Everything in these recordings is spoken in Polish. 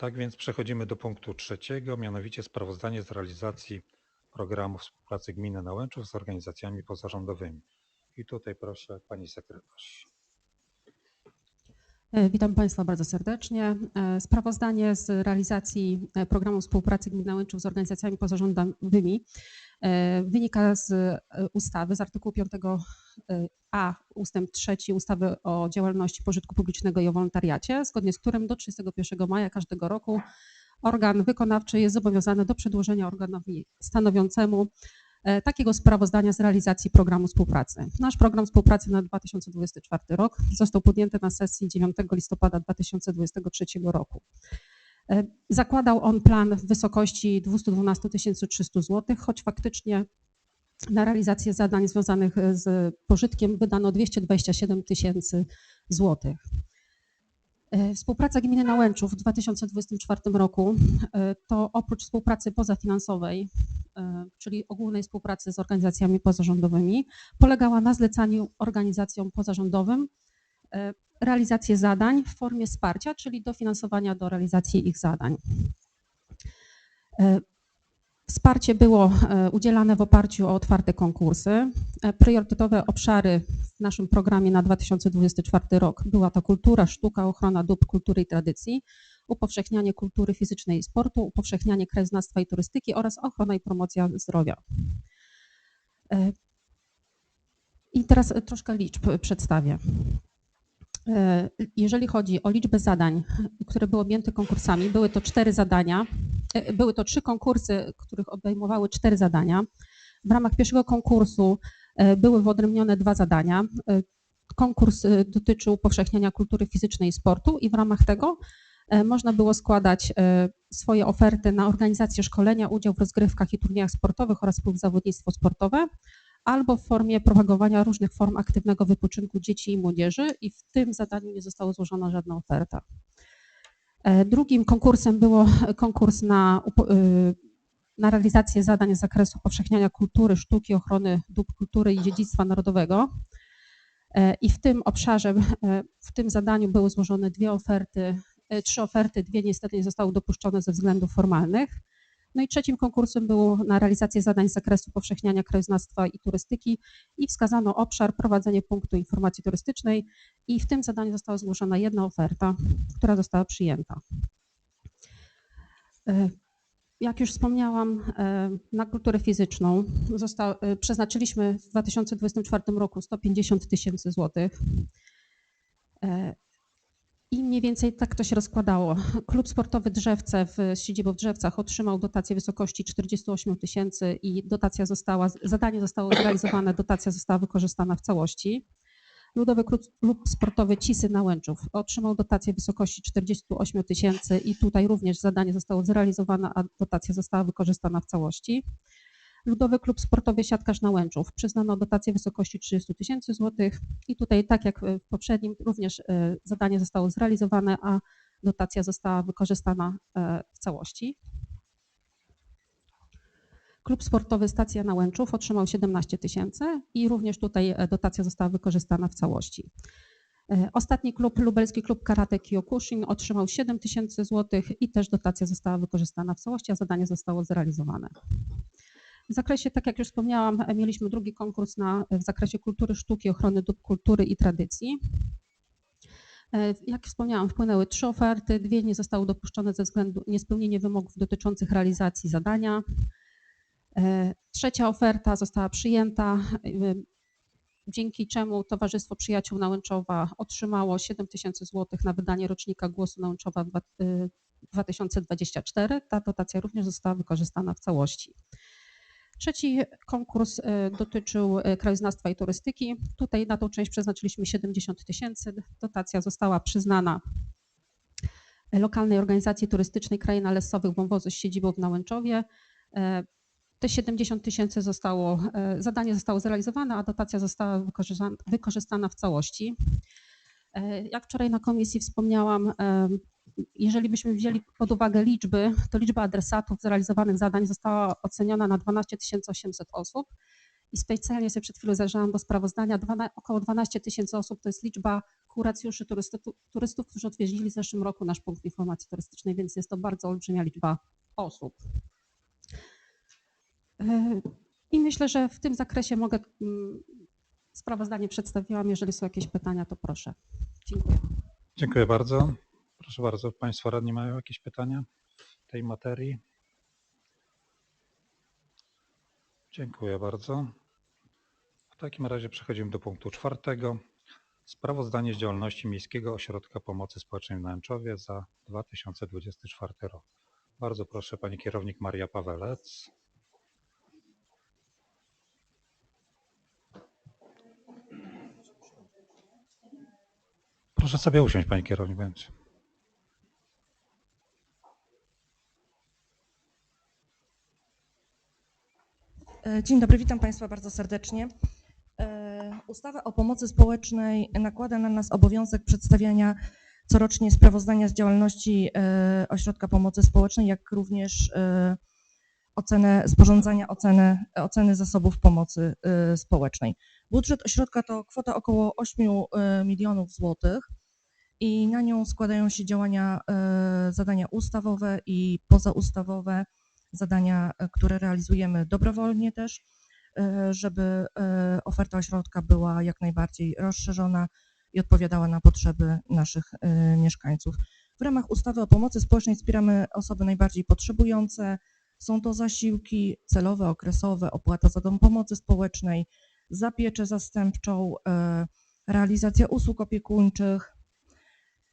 Tak więc przechodzimy do punktu trzeciego, mianowicie sprawozdanie z realizacji programu współpracy gminy Nałęczów z organizacjami pozarządowymi. I tutaj proszę pani sekretarz. E, Witam Państwa bardzo serdecznie. E, Sprawozdanie z realizacji e, programu współpracy Gminy Nałęczów z organizacjami pozarządowymi wynika z ustawy, z artykułu 5a ustęp 3 ustawy o działalności pożytku publicznego i o wolontariacie, zgodnie z którym do 31 maja każdego roku organ wykonawczy jest zobowiązany do przedłożenia organowi stanowiącemu takiego sprawozdania z realizacji programu współpracy. Nasz program współpracy na 2024 rok został podjęty na sesji 9 listopada 2023 roku. E, Zakładał on plan w wysokości 212 300 zł, choć faktycznie na realizację zadań związanych z pożytkiem wydano 227 tysięcy złotych. E, Współpraca gminy Nałęczów w 2024 roku e, to oprócz współpracy pozafinansowej, e, czyli ogólnej współpracy z organizacjami pozarządowymi, polegała na zlecaniu organizacjom pozarządowym e, realizację zadań w formie wsparcia, czyli dofinansowania do realizacji ich zadań. E, Wsparcie było e, udzielane w oparciu o otwarte konkursy. E, Priorytetowe obszary w naszym programie na 2024 rok była to kultura, sztuka, ochrona dóbr kultury i tradycji, upowszechnianie kultury fizycznej i sportu, upowszechnianie krajoznawstwa i turystyki oraz ochrona i promocja zdrowia. E, I teraz troszkę liczb przedstawię. E, Jeżeli chodzi o liczbę zadań, które były objęte konkursami, były to cztery zadania, e, były to trzy konkursy, których obejmowały cztery zadania. W ramach pierwszego konkursu były wyodrębnione dwa zadania. Konkurs dotyczył upowszechniania kultury fizycznej i sportu i w ramach tego można było składać e, swoje oferty na organizację szkolenia, udział w rozgrywkach i turniejach sportowych oraz współzawodnictwo sportowe albo w formie propagowania różnych form aktywnego wypoczynku dzieci i młodzieży i w tym zadaniu nie została złożona żadna oferta. E, Drugim konkursem było konkurs na, na realizację zadań z zakresu powszechniania kultury, sztuki, ochrony dóbr kultury i dziedzictwa narodowego. E, I w tym obszarze, e, w tym zadaniu były złożone dwie oferty, e, trzy oferty, dwie niestety nie zostały dopuszczone ze względów formalnych. No i trzecim konkursem było na realizację zadań z zakresu powszechniania krajoznawstwa i turystyki i wskazano obszar prowadzenie punktu informacji turystycznej i w tym zadaniu została zgłoszona jedna oferta, która została przyjęta. E, Jak już wspomniałam, e, na kulturę fizyczną zosta- e, przeznaczyliśmy w 2024 roku 150 tysięcy złotych. I mniej więcej tak to się rozkładało. Klub sportowy Drzewce w z siedzibą w Drzewcach otrzymał dotację w wysokości 48 tysięcy i dotacja została, zadanie zostało zrealizowane, dotacja została wykorzystana w całości. Ludowy Klub, klub Sportowy Cisy Nałęczów otrzymał dotację w wysokości 48 tysięcy i tutaj również zadanie zostało zrealizowane, a dotacja została wykorzystana w całości. Ludowy Klub Sportowy Siatkarz Nałęczów przyznano dotację w wysokości 30 tysięcy złotych i tutaj, tak jak w poprzednim, również e, zadanie zostało zrealizowane, a dotacja została wykorzystana e, w całości. Klub Sportowy Stacja Nałęczów otrzymał 17 tysięcy i również tutaj e, dotacja została wykorzystana w całości. E, Ostatni klub, lubelski klub Karate Kyokushin otrzymał 7 tysięcy złotych i też dotacja została wykorzystana w całości, a zadanie zostało zrealizowane. W zakresie, tak jak już wspomniałam, e, mieliśmy drugi konkurs na, w zakresie kultury, sztuki, ochrony dóbr kultury i tradycji. E, Jak wspomniałam, wpłynęły trzy oferty, dwie nie zostały dopuszczone ze względu niespełnienia wymogów dotyczących realizacji zadania. E, Trzecia oferta została przyjęta, e, dzięki czemu Towarzystwo Przyjaciół Nałęczowa otrzymało 7 tysięcy złotych na wydanie rocznika Głosu Nałęczowa dwa- e, 2024. Ta dotacja również została wykorzystana w całości. Trzeci konkurs e, dotyczył e, krajoznawstwa i turystyki. Tutaj na tą część przeznaczyliśmy 70 tysięcy. Dotacja została przyznana lokalnej organizacji turystycznej Kraina Lesowych Wąwozu z siedzibą w Nałęczowie. E, Te 70 tysięcy zostało, zadanie zostało zrealizowane, a dotacja została wykorzystana, w całości. Jak wczoraj na komisji wspomniałam, jeżeli byśmy wzięli pod uwagę liczby, to liczba adresatów zrealizowanych zadań została oceniona na 12 800 osób I specjalnie sobie przed chwilą zajrzałam do sprawozdania. Około 12 tysięcy osób to jest liczba kuracjuszy, turystów, turystów, którzy odwiedzili w zeszłym roku nasz punkt informacji turystycznej, więc jest to bardzo olbrzymia liczba osób. E, I myślę, że w tym zakresie mogę mm, sprawozdanie przedstawiłam. Jeżeli są jakieś pytania, to proszę. Dziękuję. Dziękuję bardzo. Proszę bardzo, Państwo radni mają jakieś pytania w tej materii? Dziękuję bardzo. W takim razie przechodzimy do punktu czwartego. Sprawozdanie z działalności Miejskiego Ośrodka Pomocy Społecznej w Nęczowie za 2024 rok. Bardzo proszę Pani Kierownik Maria Pawelec. Proszę sobie usiąść Pani Kierownik. Będzie. Dzień dobry, witam Państwa bardzo serdecznie. E, Ustawa o pomocy społecznej nakłada na nas obowiązek przedstawiania corocznie sprawozdania z działalności e, Ośrodka Pomocy Społecznej, jak również e, ocenę, sporządzania oceny, oceny zasobów pomocy e, społecznej. Budżet ośrodka to kwota około 8 e, milionów złotych i na nią składają się działania, e, zadania ustawowe i pozaustawowe, zadania, e, które realizujemy dobrowolnie też, e, żeby e, oferta ośrodka była jak najbardziej rozszerzona i odpowiadała na potrzeby naszych mieszkańców. W ramach ustawy o pomocy społecznej wspieramy osoby najbardziej potrzebujące. Są to zasiłki celowe, okresowe, opłata za dom pomocy społecznej, za pieczę zastępczą, realizacja usług opiekuńczych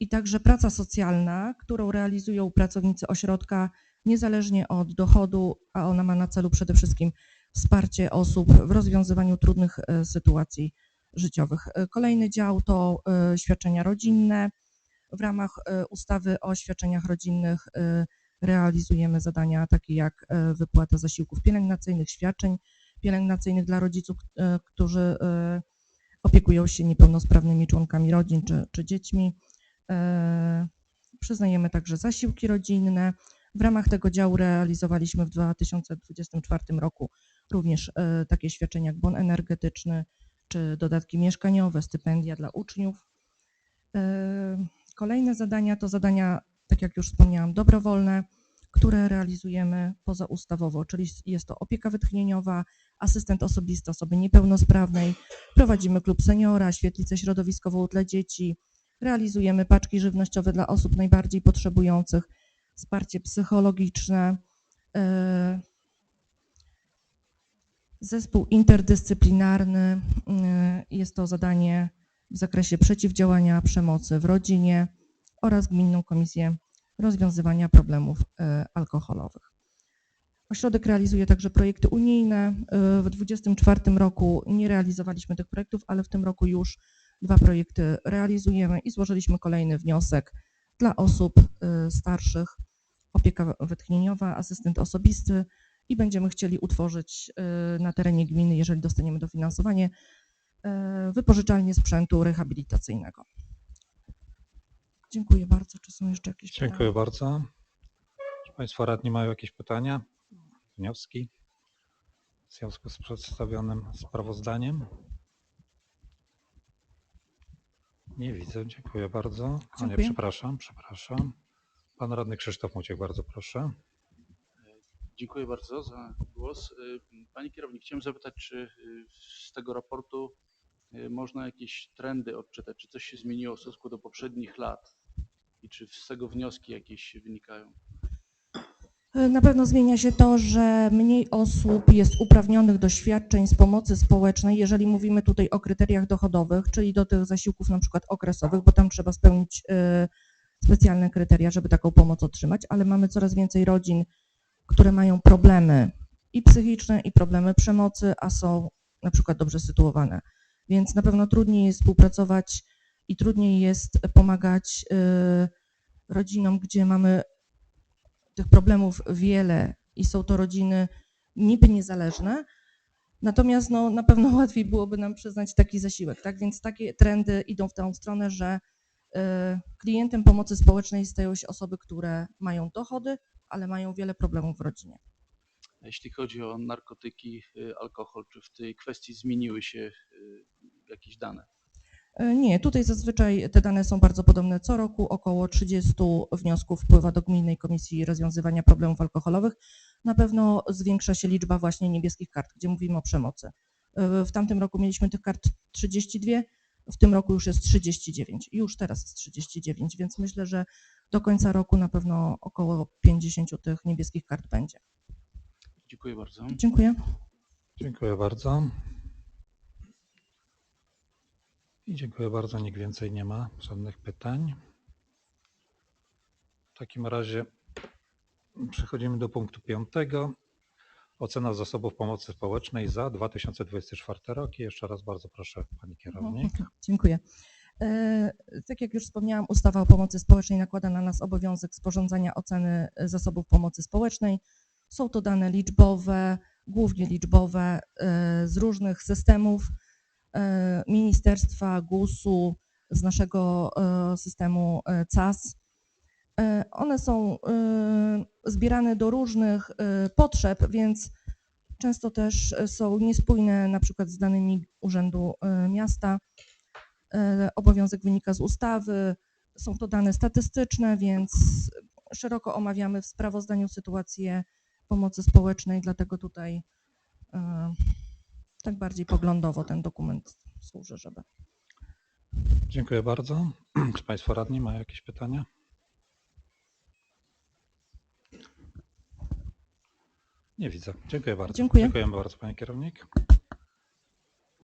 i także praca socjalna, którą realizują pracownicy ośrodka niezależnie od dochodu, a ona ma na celu przede wszystkim wsparcie osób w rozwiązywaniu trudnych e, sytuacji życiowych. E, Kolejny dział to e, świadczenia rodzinne. W ramach ustawy o świadczeniach rodzinnych realizujemy zadania takie jak wypłata zasiłków pielęgnacyjnych, świadczeń pielęgnacyjnych dla rodziców, którzy opiekują się niepełnosprawnymi członkami rodzin czy, czy dziećmi. Przyznajemy także zasiłki rodzinne. W ramach tego działu realizowaliśmy w 2024 roku również e, takie świadczenia jak bon energetyczny czy dodatki mieszkaniowe, stypendia dla uczniów. E, Kolejne zadania to zadania, tak jak już wspomniałam, dobrowolne, które realizujemy pozaustawowo, czyli jest to opieka wytchnieniowa, asystent osobisty osoby niepełnosprawnej, prowadzimy klub seniora, świetlicę środowiskową dla dzieci, realizujemy paczki żywnościowe dla osób najbardziej potrzebujących, wsparcie psychologiczne, e, zespół interdyscyplinarny. e, Jest to zadanie w zakresie przeciwdziałania przemocy w rodzinie oraz Gminną Komisję Rozwiązywania Problemów e, Alkoholowych. Ośrodek realizuje także projekty unijne. W 2024 roku nie realizowaliśmy tych projektów, ale w tym roku już dwa projekty realizujemy i złożyliśmy kolejny wniosek dla osób starszych, opieka wytchnieniowa, asystent osobisty i będziemy chcieli utworzyć e, na terenie gminy, jeżeli dostaniemy dofinansowanie, e, wypożyczalnię sprzętu rehabilitacyjnego. Dziękuję bardzo. Czy są jeszcze jakieś pytania? Dziękuję bardzo. Czy Państwo radni mają jakieś pytania, wnioski w związku z przedstawionym sprawozdaniem? Nie widzę, dziękuję bardzo. A nie, Dziękuję. przepraszam, przepraszam. Pan radny Krzysztof Muciek, bardzo proszę. Dziękuję bardzo za głos. Y, Pani kierownik, chciałem zapytać, czy y, z tego raportu y, można jakieś trendy odczytać, czy coś się zmieniło w stosunku do poprzednich lat i czy z tego wnioski jakieś wynikają? Na pewno zmienia się to, że mniej osób jest uprawnionych do świadczeń z pomocy społecznej, jeżeli mówimy tutaj o kryteriach dochodowych, czyli do tych zasiłków na przykład okresowych, bo tam trzeba spełnić specjalne kryteria, żeby taką pomoc otrzymać, ale mamy coraz więcej rodzin, które mają problemy i psychiczne, i problemy przemocy, a są na przykład dobrze sytuowane. Więc na pewno trudniej jest współpracować i trudniej jest pomagać e, rodzinom, gdzie mamy tych problemów wiele i są to rodziny niby niezależne, natomiast no, na pewno łatwiej byłoby nam przyznać taki zasiłek, tak? Więc takie trendy idą w tą stronę, że y, klientem pomocy społecznej stają się osoby, które mają dochody, ale mają wiele problemów w rodzinie. jeśli chodzi o narkotyki, y, alkohol, czy w tej kwestii zmieniły się y, jakieś dane? Nie, tutaj zazwyczaj te dane są bardzo podobne. Co roku około 30 wniosków wpływa do Gminnej Komisji Rozwiązywania Problemów Alkoholowych. Na pewno zwiększa się liczba właśnie niebieskich kart, gdzie mówimy o przemocy. W tamtym roku mieliśmy tych kart 32, w tym roku już jest 39. Już teraz jest 39, więc myślę, że do końca roku na pewno około 50 tych niebieskich kart będzie. Dziękuję bardzo. Dziękuję. Dziękuję bardzo. I dziękuję bardzo. Nikt więcej nie ma żadnych pytań. W takim razie przechodzimy do punktu piątego. Ocena zasobów pomocy społecznej za 2024 rok. I jeszcze raz bardzo proszę Pani Kierownik. Dziękuję. E, Tak jak już wspomniałam, ustawa o pomocy społecznej nakłada na nas obowiązek sporządzania oceny zasobów pomocy społecznej. Są to dane liczbowe, głównie liczbowe e, z różnych systemów e, ministerstwa, GUS-u, z naszego systemu CAS. One są zbierane do różnych e, potrzeb, więc często też są niespójne na przykład z danymi Urzędu e, Miasta. Obowiązek wynika z ustawy. Są to dane statystyczne, więc szeroko omawiamy w sprawozdaniu sytuację pomocy społecznej, dlatego tutaj tak bardziej poglądowo ten dokument służy, żeby. Dziękuję bardzo. Czy Państwo radni mają jakieś pytania? Nie widzę. Dziękuję bardzo. Dziękuję. Dziękujemy bardzo Pani Kierownik.